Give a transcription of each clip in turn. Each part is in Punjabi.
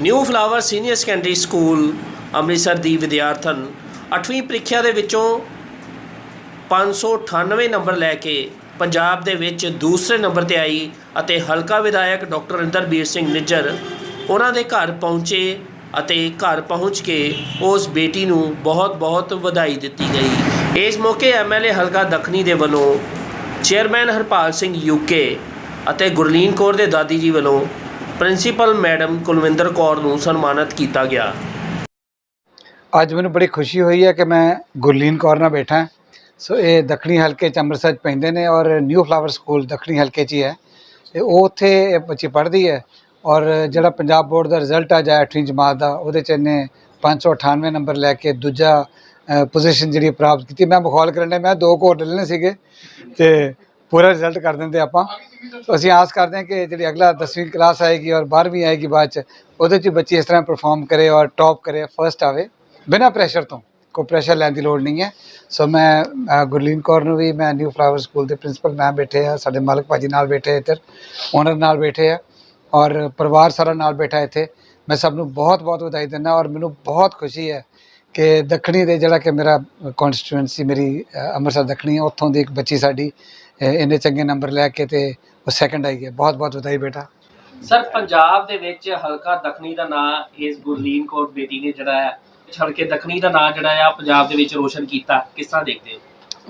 New flower senior secondary school Amritsar ਦੀ ਵਿਦਿਆਰਥਣ 8ਵੀਂ ਪ੍ਰੀਖਿਆ ਦੇ ਵਿੱਚੋਂ 598 ਨੰਬਰ ਲੈ ਕੇ ਪੰਜਾਬ ਦੇ ਵਿੱਚ ਦੂਸਰੇ ਨੰਬਰ ਤੇ ਆਈ ਅਤੇ ਹਲਕਾ ਵਿਧਾਇਕ ਡਾਕਟਰ ਇੰਦਰਬੀਰ ਸਿੰਘ ਨਿੱਜਰ ਉਹਨਾਂ ਦੇ ਘਰ ਪਹੁੰਚੇ ਅਤੇ ਘਰ ਪਹੁੰਚ ਕੇ ਉਸ ਬੇਟੀ ਨੂੰ ਬਹੁਤ-ਬਹੁਤ ਵਧਾਈ ਦਿੱਤੀ ਗਈ। ਇਸ ਮੌਕੇ ਐਮਐਲਏ ਹਲਕਾ ਦੱਖਣੀ ਦੇ ਵੱਲੋਂ ਚੇਅਰਮੈਨ ਹਰਪਾਲ ਸਿੰਘ ਯੂਕੇ ਅਤੇ ਗੁਰਲੀਨ ਕੌਰ ਦੇ ਦਾਦੀ ਜੀ ਵੱਲੋਂ ਪ੍ਰਿੰਸੀਪਲ ਮੈਡਮ ਕੁਲਵਿੰਦਰ ਕੌਰ ਨੂੰ ਸਨਮਾਨਿਤ ਕੀਤਾ ਗਿਆ। ਅੱਜ ਮੈਨੂੰ ਬੜੀ ਖੁਸ਼ੀ ਹੋਈ ਹੈ ਕਿ ਮੈਂ ਗੁਰਲੀਨ ਕੌਰ ਨਾਲ ਬੈਠਾ ਸੋ ਇਹ ਦੱਖਣੀ ਹਲਕੇ ਚ ਅੰਮ੍ਰਿਤਸਰ 'ਚ ਪੈਂਦੇ ਨੇ ਔਰ ਨਿਊ ਫਲਾਵਰ ਸਕੂਲ ਦੱਖਣੀ ਹਲਕੇ 'ਚ ਹੀ ਹੈ। ਤੇ ਉਹ ਉੱਥੇ ਇਹ ਬੱਚੀ ਪੜ੍ਹਦੀ ਹੈ ਔਰ ਜਿਹੜਾ ਪੰਜਾਬ ਬੋਰਡ ਦਾ ਰਿਜ਼ਲਟ ਆ ਜਾਇਆ 8ਵੀਂ ਜਮਾਤ ਦਾ, ਉਹਦੇ 'ਚ ਇਹਨੇ 598 ਨੰਬਰ ਲੈ ਕੇ ਦੂਜਾ ਪੋਜੀਸ਼ਨ ਜਿਹੜੀ ਪ੍ਰਾਪਤ ਕੀਤੀ। ਮੈਂ ਬਖੌਲ ਕਰਨ ਕਰਨੇ ਮੈਂ ਦੋ ਕੋਟ ਲੈਣੇ ਸੀਗੇ ਤੇ ਪੂਰਾ ਰਿਜ਼ਲਟ ਕਰ ਦਿੰਦੇ ਆਪਾਂ। ਅਸੀਂ ਆਸ ਕਰਦੇ ਹਾਂ ਕਿ ਜਿਹੜੀ ਅਗਲਾ 10ਵੀਂ ਕਲਾਸ ਆਏਗੀ ਔਰ 12ਵੀਂ ਆਏਗੀ ਬਾਅਦ ਚ, ਉਹਦੇ 'ਚ ਬੱਚੇ ਇਸ ਤਰ੍ਹਾਂ ਪਰਫਾਰਮ ਕਰੇ ਔਰ ਟੌਪ ਕਰੇ ਫਰਸਟ ਆਵੇ, ਬਿਨਾਂ ਪ੍ਰੈਸ਼ਰ ਤੋਂ। ਕੋਈ ਪ੍ਰੈਸ਼ਰ ਲੈਣ ਦੀ ਲੋੜ ਨਹੀਂ ਹੈ। ਸੋ ਮੈਂ ਗੁਰਲੀਨ ਕੌਰ ਨੂੰ ਵੀ, ਮੈਂ ਨਿਊ ਫਲਾਵਰ ਸਕੂਲ ਦੇ ਪ੍ਰਿੰਸੀਪਲ ਮੈਮ ਬੈਠੇ ਆ, ਸਾਡੇ ਮਾਲਕ ਭਾਜੀ ਨਾਲ ਬੈਠੇ ਇੱਧਰ ਓਨਰ ਨਾਲ ਬੈਠੇ ਆ ਔਰ ਪਰਿਵਾਰ ਸਾਰਾ ਨਾਲ ਬੈਠਾ ਇੱਥੇ। ਮੈਂ ਸਭ ਨੂੰ ਬਹੁਤ ਬਹੁਤ ਵਧਾਈ ਦਿੰਦਾ ਔਰ ਮੈਨੂੰ ਬਹੁਤ ਖੁਸ਼ੀ ਹੈ ਕਿ ਦੱਖਣੀ ਦੇ ਜਿਹੜਾ ਕਿ ਮੇਰਾ ਕਨਸਟੀਟੂਐਂਸੀ ਮੇਰੀ ਅੰਮ੍ਰਿਤਸਰ ਦੱਖਣੀ ਹੈ ਉੱਥੋਂ ਦੀ ਇੱਕ ਬੱਚੀ ਸਾਡੀ ਇੰਨੇ ਚੰਗੇ ਨੰਬਰ ਲੈ ਕੇ ਤੇ ਉਹ ਸੈਕੰਡ ਆਈ ਹੈ। ਬਹੁਤ ਬਹੁਤ ਵਧਾਈ ਬੇਟਾ। ਸਰ ਪੰਜਾਬ ਦੇ ਵਿੱਚ ਹਲਕਾ ਦੱਖਣੀ ਦਾ ਨਾਂ ਇਸ ਗੁਰਲੀਨ ਕੌਰ ਬੇਟੀ ਨੇ ਜਿਹੜਾ ਹੈ ਹਲਕੇ ਦੱਖਣੀ ਦਾ ਨਾਂ ਜਿਹੜਾ ਆ ਪੰਜਾਬ ਦੇ ਵਿੱਚ ਰੋਸ਼ਨ ਕੀਤਾ। ਕਿਸ ਤਰ੍ਹਾਂ ਦੇਖਦੇ ਹੋ?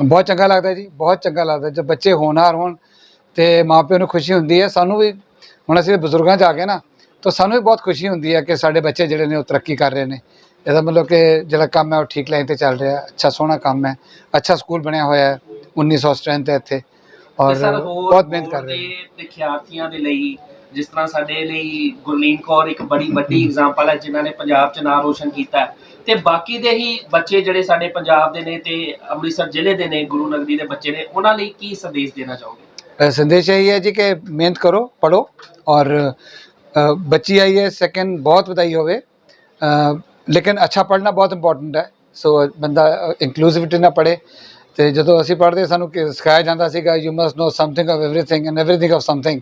ਬਹੁਤ ਚੰਗਾ ਲੱਗਦਾ ਜੀ ਬਹੁਤ ਚੰਗਾ ਲੱਗਦਾ। ਜਦ ਬੱਚੇ ਹੋਣਹਾਰ ਹੋਣ ਤੇ ਮਾਪਿਆਂ ਨੂੰ ਖੁਸ਼ੀ ਹੁੰਦੀ ਹੈ ਸਾਨੂੰ ਵੀ ਹੁਣ ਅਸੀਂ ਬਜ਼ੁਰਗਾਂ 'ਚ ਆ ਗਏ ਨਾ ਤਾਂ ਸਾਨੂੰ ਵੀ ਬਹੁਤ ਖੁਸ਼ੀ ਹੁੰਦੀ ਹੈ ਕਿ ਸਾਡੇ ਬੱਚੇ ਜਿਹੜੇ ਨੇ ਉਹ ਤਰੱਕੀ ਕਰ ਰਹੇ ਨੇ। ਇਹਦਾ ਮਤਲਬ ਕਿ ਜਿਹੜਾ ਕੰਮ ਹੈ ਉਹ ਠੀਕ ਲਾਈਨ ਤੇ ਚੱਲ ਰਿਹਾ ਹੈ ਅੱਛਾ ਸੋਹਣਾ ਕੰਮ ਹੈ ਅੱਛਾ ਸਕੂਲ ਬਣਿਆ ਹੋਇਆ ਹੈ 1900 ਸਟਰੈਂਥ ਹੈ ਇੱਥੇ। ਔਰ ਬਹੁਤ ਮਿਹਨਤ ਕਰ ਰਹੇ ਹੈ ਵਿਦਿਆਰਥੀਆਂ ਦੇ ਲਈ ਜਿਸ ਤਰ੍ਹਾਂ ਸਾਡੇ ਲਈ ਗੁਰਲੀਨ ਕੌਰ ਇੱਕ ਬੜੀ ਵੱਡੀ ਐਗਜ਼ਾਮਪਲ ਹੈ ਜਿਨ੍ਹਾਂ ਨੇ ਪੰਜਾਬ 'ਚ ਨਾਮ ਰੋਸ਼ਨ ਕੀਤਾ ਤੇ ਬਾਕੀ ਦੇ ਹੀ ਬੱਚੇ ਜਿਹੜੇ ਸਾਡੇ ਪੰਜਾਬ ਦੇ ਨੇ ਤੇ ਅੰਮ੍ਰਿਤਸਰ ਜ਼ਿਲ੍ਹੇ ਦੇ ਨੇ ਗੁਰੂ ਨਗਰੀ ਦੇ ਬੱਚੇ ਨੇ ਉਹਨਾਂ ਲਈ ਕੀ ਸੰਦੇਸ਼ ਦੇਣਾ ਚਾਹੋਗੇ? ਸੰਦੇਸ਼ ਇਹ ਹੈ ਜੀ ਕਿ ਮਿਹਨਤ ਕਰੋ ਪੜੋ ਔਰ ਬੱਚੀ ਆਈ ਹੈ ਸੈਕੰਡ ਬਹੁਤ ਵਧਾਈ ਹੋਵੇ। बधाई होवे अ, लेकिन अच्छा पढ़ना बहुत इंपॉर्टेंट है ਸੋ ਬੰਦਾ ਇਨਕਲੂਸਿਵਿਟੀ ਨਾਲ ਪੜ੍ਹੇ ਤੇ ਜਦੋਂ ਅਸੀਂ ਪੜ੍ਹਦੇ ਸਾਨੂੰ ਕਿ ਸਿਖਾਇਆ ਜਾਂਦਾ ਸੀਗਾ you must know something of everything and everything of something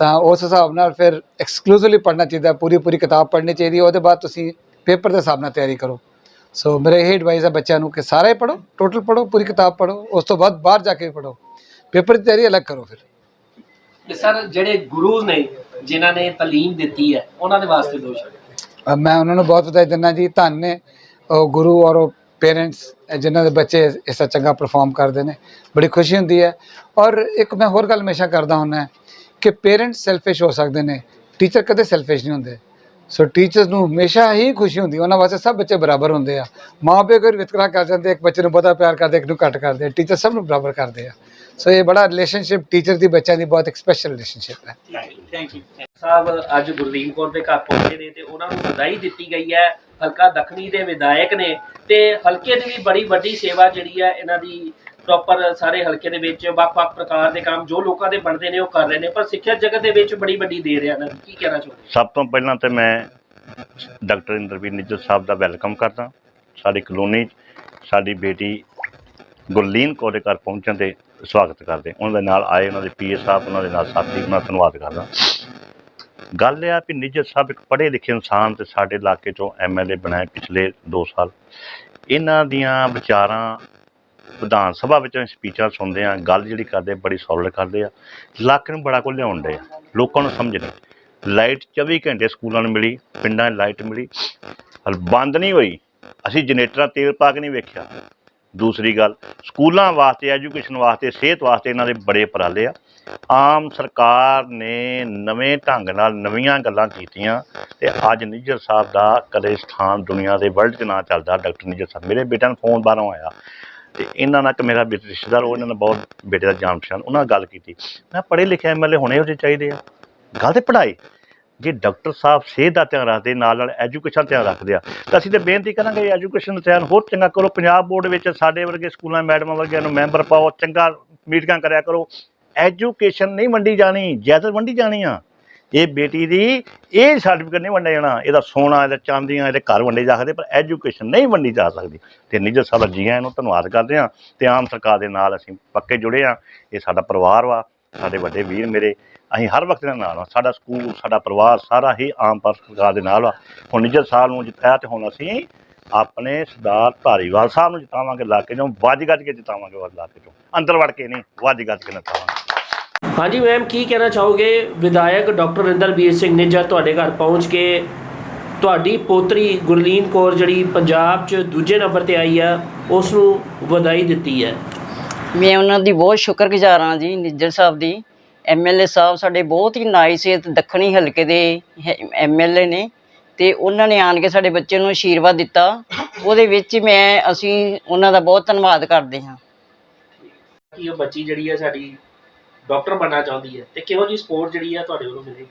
ਤਾਂ ਉਸ ਹਿਸਾਬ ਨਾਲ ਫਿਰ ਐਕਸਕਲੂਸਿਵਲੀ ਪੜ੍ਹਨਾ ਚਾਹੀਦਾ ਪੂਰੀ ਪੂਰੀ ਕਿਤਾਬ ਪੜ੍ਹਨੀ ਚਾਹੀਦੀ ਹੈ ਉਹਦੇ ਬਾਅਦ ਤੁਸੀਂ ਪੇਪਰ ਦੇ ਹਿਸਾਬ ਨਾਲ ਤਿਆਰੀ ਕਰੋ ਸੋ ਮੇਰੇ ਇਹ ਐਡਵਾਈਸ ਹੈ ਬੱਚਿਆਂ ਨੂੰ ਕਿ ਸਾਰਾ ਹੀ ਪੜ੍ਹੋ ਟੋਟਲ ਪੜ੍ਹੋ ਪੂਰੀ ਕਿਤਾਬ ਪੜ੍ਹੋ ਉਸ ਤੋਂ ਬਾਅਦ ਬਾਹਰ ਜਾ ਕੇ ਵੀ ਪੜ੍ਹੋ ਪੇਪਰ ਦੀ ਤਿਆਰੀ ਅਲੱਗ ਕਰੋ ਫਿਰ ਤੇ ਸਰ ਜਿਹੜੇ ਗੁਰੂ ਨੇ ਜਿਨ੍ਹਾਂ ਨੇ ਤਾਲੀਮ ਦਿੱਤੀ ਹੈ ਉਹਨਾਂ ਦੇ ਵਾਸਤੇ ਦੋ ਸ਼ਬਦ ਅ, ਮੈਂ ਉਹਨਾਂ ਨੂੰ ਬਹੁਤ ਵਧਾਈ ਦਿੰਦਾ ਜੀ ਧੰਨ ਨੇ। ਉਹ ਗੁਰੂ ਔਰ ਉਹ ਪੇਰੈਂਟਸ ਜਿਨ੍ਹਾਂ ਦੇ ਬੱਚੇ ਇਸ ਤਰ੍ਹਾਂ ਚੰਗਾ ਪਰਫਾਰਮ ਕਰਦੇ ਨੇ ਬੜੀ ਖੁਸ਼ੀ ਹੁੰਦੀ ਹੈ। ਔਰ ਇੱਕ ਮੈਂ ਹੋਰ ਗੱਲ ਹਮੇਸ਼ਾ ਕਰਦਾ ਹੁੰਦਾ ਕਿ ਪੇਰੈਂਟਸ ਸੈਲਫਿਸ਼ ਹੋ ਸਕਦੇ ਨੇ ਟੀਚਰ ਕਦੇ ਸੈਲਫਿਸ਼ ਨਹੀਂ ਹੁੰਦੇ। ਸੋ ਟੀਚਰਸ ਨੂੰ ਹਮੇਸ਼ਾ ਹੀ ਖੁਸ਼ੀ ਹੁੰਦੀ ਉਹਨਾਂ ਵਾਸਤੇ ਸਭ ਬੱਚੇ ਬਰਾਬਰ ਹੁੰਦੇ ਆ। ਮਾਂ ਪਿਓ ਕੋਈ ਵਿਤਕਰਾ ਕਰ ਜਾਂਦੇ ਇੱਕ ਬੱਚੇ ਨੂੰ ਬਹੁਤਾ ਪਿਆਰ ਕਰਦੇ ਇੱਕ ਨੂੰ ਘੱਟ ਕਰਦੇ ਟੀਚਰ ਸਭ ਨੂੰ ਬਰਾਬਰ ਕਰਦੇ ਆ। ਸੋ ਇਹ ਬੜਾ ਰਿਲੇਸ਼ਨਸ਼ਿਪ ਟੀਚਰ ਦੀ ਬੱਚਿਆਂ ਦੀ ਬਹੁਤ ਇੱਕ ਸਪੈਸ਼ਲ ਰਿਲੇਸ਼ਨਸ਼ਿਪ ਹੈ ਥੈਂਕ ਯੂ ਸਾਹਿਬ ਅੱਜ ਗੁਰਲੀਨ ਕੌਰ ਦੇ ਘਰ ਪਹੁੰਚੇ ਨੇ ਤੇ ਉਹਨਾਂ ਨੂੰ ਵਧਾਈ ਦਿੱਤੀ ਗਈ ਹੈ ਹਲਕਾ ਦੱਖਣੀ ਦੇ ਵਿਧਾਇਕ ਨੇ ਤੇ ਹਲਕੇ ਦੀ ਵੀ ਬੜੀ ਵੱਡੀ ਸੇਵਾ ਜਿਹੜੀ ਹੈ ਇਹਨਾਂ ਦੀ ਪ੍ਰੋਪਰ ਸਾਰੇ ਹਲਕੇ ਦੇ ਵਿੱਚ ਵੱਖ-ਵੱਖ ਪ੍ਰਕਾਰ ਦੇ ਕੰਮ ਜੋ ਲੋਕਾਂ ਦੇ ਬਣਦੇ ਨੇ ਉਹ ਕਰ ਰਹੇ ਨੇ ਪਰ ਸਿੱਖਿਆ ਜਗਤ ਦੇ ਵਿੱਚ ਬੜੀ ਵੱਡੀ ਦੇ ਰਿਹਾ ਨਾ ਕੀ ਕਹਿਣਾ ਚਾਹੁੰਦੇ ਸਭ ਤੋਂ ਪਹਿਲਾਂ ਤੇ ਮੈਂ ਡਾਕਟਰ ਇੰਦਰਵੀਰ ਨਿੱਜਰ ਸਾਹਿਬ ਦਾ ਵੈਲਕਮ ਕਰਦਾ ਸਾਡੀ ਕਲੋਨੀ 'ਚ ਸਾਡੀ ਬੇਟੀ ਗੁਰਲੀਨ ਕੌਰ ਦੇ ਘਰ ਪਹੁੰਚਣ ਤੇ ਸਵਾਗਤ ਕਰਦੇ ਉਹਨਾਂ ਦੇ ਨਾਲ ਆਏ ਉਹਨਾਂ ਦੇ ਪੀਏ ਸਾਹਿਬ, ਉਹਨਾਂ ਦੇ ਨਾਲ ਸਾਥੀ, ਉਹਨਾਂ ਦਾ ਧੰਨਵਾਦ ਕਰਦਾ। ਗੱਲ ਇਹ ਆ ਵੀ ਨਿੱਜਰ ਸਾਹਿਬ ਇੱਕ ਪੜ੍ਹੇ ਲਿਖੇ ਇਨਸਾਨ ਤੇ ਸਾਡੇ ਇਲਾਕੇ ਚੋਂ ਐਮਐਲਏ ਬਣਾਏ ਪਿਛਲੇ 2 ਸਾਲ। ਇਹਨਾਂ ਦੀਆਂ ਵਿਚਾਰਾਂ ਵਿਧਾਨ ਸਭਾ ਵਿੱਚ ਸਪੀਚਾਂ ਸੁਣਦੇ ਆ ਗੱਲ ਜਿਹੜੀ ਕਰਦੇ ਬੜੀ ਸੋਲਿਡ ਕਰਦੇ ਆ। ਇਲਾਕੇ ਨੂੰ ਬੜਾ ਕੁਝ ਲਿਆਉਣ ਦੇ ਆ, ਲੋਕਾਂ ਨੂੰ ਸਮਝ ਨਹੀਂ ਲਾਈਟ 24 ਘੰਟੇ ਸਕੂਲਾਂ ਨੂੰ ਮਿਲੀ, ਪਿੰਡਾਂ 'ਚ ਲਾਈਟ ਮਿਲੀ। ਹਲ ਬੰਦ ਨਹੀਂ ਹੋਈ। ਅਸੀਂ ਜਨਰੇਟਰਾਂ ਤੇਲ ਪਾ ਕੇ ਨਹੀਂ ਵੇਖਿਆ। ਦੂਸਰੀ ਗੱਲ, ਸਕੂਲਾਂ ਵਾਸਤੇ, ਐਜੂਕੇਸ਼ਨ ਵਾਸਤੇ, ਸਿਹਤ ਵਾਸਤੇ ਇਹਨਾਂ ਦੇ ਬੜੇ ਉਪਰਾਲੇ ਆ। ਆਮ ਸਰਕਾਰ ਨੇ ਨਵੇਂ ਢੰਗ ਨਾਲ ਨਵੀਆਂ ਗੱਲਾਂ ਕੀਤੀਆਂ ਤੇ ਅੱਜ ਨਿੱਜਰ ਸਾਹਿਬ ਦਾ ਕਦੇ ਸਥਾਨ ਦੁਨੀਆ ਦੇ ਵਰਲਡ 'ਚ ਨਾ ਚੱਲਦਾ। ਡਾਕਟਰ ਨਿੱਜਰ ਸਾਹਿਬ, ਮੇਰੇ ਬੇਟੇ ਨੂੰ ਫੋਨ ਬਾਹਰੋਂ ਆਇਆ ਤੇ ਇਹਨਾਂ ਨਾਲ ਇੱਕ ਮੇਰਾ ਬੇਟਾ ਰਿਸ਼ਤੇਦਾਰ, ਉਹ ਇਹਨਾਂ ਨੇ ਬਹੁਤ ਬੇਟੇ ਦਾ ਜਾਣ ਪਛਾਣ ਉਹਨਾਂ ਨਾਲ ਗੱਲ ਕੀਤੀ। ਮੈਂ ਪੜ੍ਹੇ ਲਿਖੇ ਐਮਐਲਏ ਹੋਣੇ ਉਹਦੇ ਚਾਹੀਦੇ ਆ। ਗੱਲ ਤੇ ਪੜ੍ਹਾਈ। ਜੇ ਡਾਕਟਰ ਸਾਹਿਬ ਸਿਹਤ ਦਾ ਧਿਆਨ ਰੱਖਦੇ, ਨਾਲ ਨਾਲ ਐਜੂਕੇਸ਼ਨ ਧਿਆਨ ਰੱਖਦੇ ਆ, ਤਾਂ ਅਸੀਂ ਤੇ ਬੇਨਤੀ ਕਰਾਂਗੇ ਐਜੂਕੇਸ਼ਨ ਦਾ ਧਿਆਨ ਹੋਰ ਚੰਗਾ ਕਰੋ। ਪੰਜਾਬ ਬੋਰਡ ਵਿੱਚ ਸਾਡੇ ਵਰਗੇ ਸਕੂਲਾਂ ਮੈਡਮਾਂ ਵਰਗਿਆਂ ਨੂੰ ਮੈਂਬਰ ਪਾਓ, ਚੰਗਾ ਮੀਟਿੰਗਾਂ ਕਰਿਆ ਕਰੋ। ਐਜੂਕੇਸ਼ਨ ਨਹੀਂ ਵੰਡੀ ਜਾਣੀ ਜਾਇਦਾਦ ਵੰਡੀ ਜਾਣੀ ਆ। ਇਹ ਬੇਟੀ ਦੀ ਇਹ ਸਰਟੀਫਿਕੇਟ ਨਹੀਂ ਵੰਡਿਆ ਜਾਣਾ, ਇਹਦਾ ਸੋਨਾ, ਇਹਦਾ ਚਾਂਦੀਆਂ, ਇਹਦੇ ਘਰ ਵੰਡੇ ਜਾ ਸਕਦੇ, ਪਰ ਐਜੂਕੇਸ਼ਨ ਨਹੀਂ ਵੰਡੀ ਜਾ ਸਕਦੀ। ਤੇ ਨਿੱਜਰ ਸਾਹਿਬ ਜੀ ਆਇਆਂ ਨੂੰ ਧੰਨਵਾਦ ਕਰਦੇ ਆ ਤੇ ਆਮ ਸਰਕਾਰ ਦੇ ਨਾਲ ਅਸੀਂ ਪੱਕੇ ਜੁੜੇ ਆ। ਇਹ ਸਾਡਾ ਪਰਿਵਾਰ ਵਾ ਸਾਡੇ ਵੱਡੇ ਵੀਰ ਮੇਰੇ, ਅਸੀਂ ਹਰ ਵਕਤ ਇਹਨਾਂ ਨਾਲ ਆ ਸਾਡਾ ਸਕੂਲ, ਸਾਡਾ ਪਰਿਵਾਰ ਸਾਰਾ ਹੀ ਆਮ ਸਰਕਾਰ ਦੇ ਨਾਲ ਆ ਹੁਣ ਨਿੱਜਰ ਸਾਹਿਬ ਨੂੰ ਜਿਤਾਇਆ ਤੇ ਹੁਣ ਅਸੀਂ ਆਪਣੇ ਸਰਦਾਰ ਧਾਰੀਵਾਲ ਸਾਹਿਬ ਨੂੰ ਜਿਤਾਵਾਂਗੇ ਲਾ ਕੇ ਜੋ ਵੱਜ ਗੱਜ ਕੇ ਜਿਤਾਵਾਂਗੇ ਉਹ ਇਲਾਕੇ ਚੋਂ। ਅੰਦਰ ਵੜ ਕੇ ਨਹੀਂ, ਵੱਜ ਗੱਜ ਕੇ ਜਿਤਾਵਾਂਗੇ। ਹਾਂਜੀ ਮੈਮ ਕੀ ਕਹਿਣਾ ਚਾਹੋਗੇ? ਵਿਧਾਇਕ ਡਾਕਟਰ ਰਿੰਦਰਬੀਰ ਸਿੰਘ ਨਿੱਜਰ ਤੁਹਾਡੇ ਘਰ ਪਹੁੰਚ ਕੇ ਤੁਹਾਡੀ ਪੋਤਰੀ ਗੁਰਲੀਨ ਕੌਰ ਜਿਹੜੀ ਪੰਜਾਬ 'ਚ ਦੂਜੇ ਨੰਬਰ ਤੇ ਆਈ ਆ ਉਸ ਨੂੰ ਵਧਾਈ ਦਿੱਤੀ ਹੈ। ਮੈਂ ਉਹਨਾਂ ਦੀ ਬਹੁਤ ਸ਼ੁਕਰਗੁਜ਼ਾਰ ਹਾਂ ਜੀ ਨਿੱਜਰ ਸਾਹਿਬ ਦੀ। ਐਮਐਲਏ ਸਾਹਿਬ ਸਾਡੇ ਬਹੁਤ ਹੀ ਨਾਈਸ ਤੇ ਦੱਖਣੀ ਹਲਕੇ ਦੇ ਐਮਐਲਏ ਨੇ ਤੇ ਉਹਨਾਂ ਨੇ ਆਣ ਕੇ ਸਾਡੇ ਬੱਚੇ ਨੂੰ ਆਸ਼ੀਰਵਾਦ ਦਿੱਤਾ। ਉਹਦੇ ਵਿੱਚ ਮੈਂ ਅਸੀਂ ਉਹਨਾਂ ਦਾ ਬਹੁਤ ਧੰਨਵਾਦ ਕਰਦੇ ਹਾਂ। ਕਿ ਉਹ ਬੱਚੀ ਜਿਹੜੀ ਹੈ ਸਾਡੀ ਡਾਕਟਰ ਬਣਨਾ ਚਾਹੁੰਦੀ ਹੈ ਤੇ ਕਿਹੋ ਜੀ ਸਪੋਰਟ ਜਿਹੜੀ ਹੈ ਤੁਹਾਡੇ ਵੱਲੋਂ ਮਿਲੇਗੀ?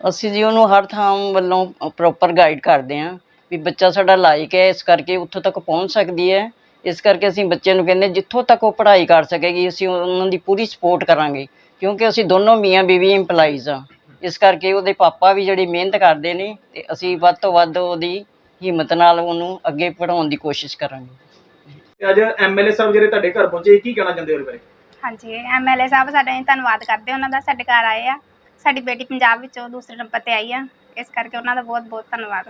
ਅਸੀਂ ਜੀ ਉਹਨੂੰ ਹਰ ਥਾਂ ਵੱਲੋਂ ਪ੍ਰੋਪਰ ਗਾਈਡ ਕਰਦੇ ਹਾਂ ਵੀ ਬੱਚਾ ਸਾਡਾ ਲਾਇਕ ਹੈ ਇਸ ਕਰਕੇ ਉੱਥੋਂ ਤੱਕ ਪਹੁੰਚ ਸਕਦੀ ਹੈ। ਇਸ ਕਰਕੇ ਅਸੀਂ ਬੱਚੇ ਨੂੰ ਕਹਿੰਦੇ ਜਿੱਥੋਂ ਤੱਕ ਉਹ ਪੜ੍ਹਾਈ ਕਰ ਸਕੇਗੀ ਅਸੀਂ ਉਹਨਾਂ ਦੀ ਪੂਰੀ ਸਪੋਰਟ ਕਰਾਂਗੇ। ਕਿਉਂਕਿ ਅਸੀਂ ਦੋਨੋਂ ਮੀਆਂ ਬੀਵੀ EMPLOYEES ਆ ਇਸ ਕਰਕੇ ਉਹਦੇ ਪਾਪਾ ਵੀ ਜਿਹੜੀ ਮਿਹਨਤ ਕਰਦੇ ਨੇ ਤੇ ਅਸੀਂ ਵੱਧ ਤੋਂ ਵੱਧ ਉਹਦੀ ਹਿੰਮਤ ਨਾਲ ਉਹਨੂੰ ਅੱਗੇ ਪੜਾਉਣ ਦੀ ਕੋਸ਼ਿਸ਼ ਕਰਾਂਗੇ। ਤੇ ਅੱਜ ਐਮਐਲਏ ਸਾਹਿਬ ਜਿਹੜੇ ਤੁਹਾਡੇ ਘਰ ਪਹੁੰਚੇ ਕੀ ਕਹਿਣਾ ਚਾਹੁੰਦੇ ਹੋ ਬਾਰੇ? ਹਾਂਜੀ ਐਮਐਲਏ ਸਾਹਿਬ ਸਾਡਾ ਅਸੀਂ ਧੰਨਵਾਦ ਕਰਦੇ ਹਾਂ ਉਹਨਾਂ ਦਾ ਸਾਡੇ ਘਰ ਆਏ ਆ। ਸਾਡੀ ਬੇਟੀ ਪੰਜਾਬ ਵਿੱਚੋਂ ਦੂਸਰੇ ਨੰਬਰ ਤੇ ਆਈ ਆ। ਇਸ ਕਰਕੇ ਉਹਨਾਂ ਦਾ ਬਹੁਤ ਬਹੁਤ ਧੰਨਵਾਦ।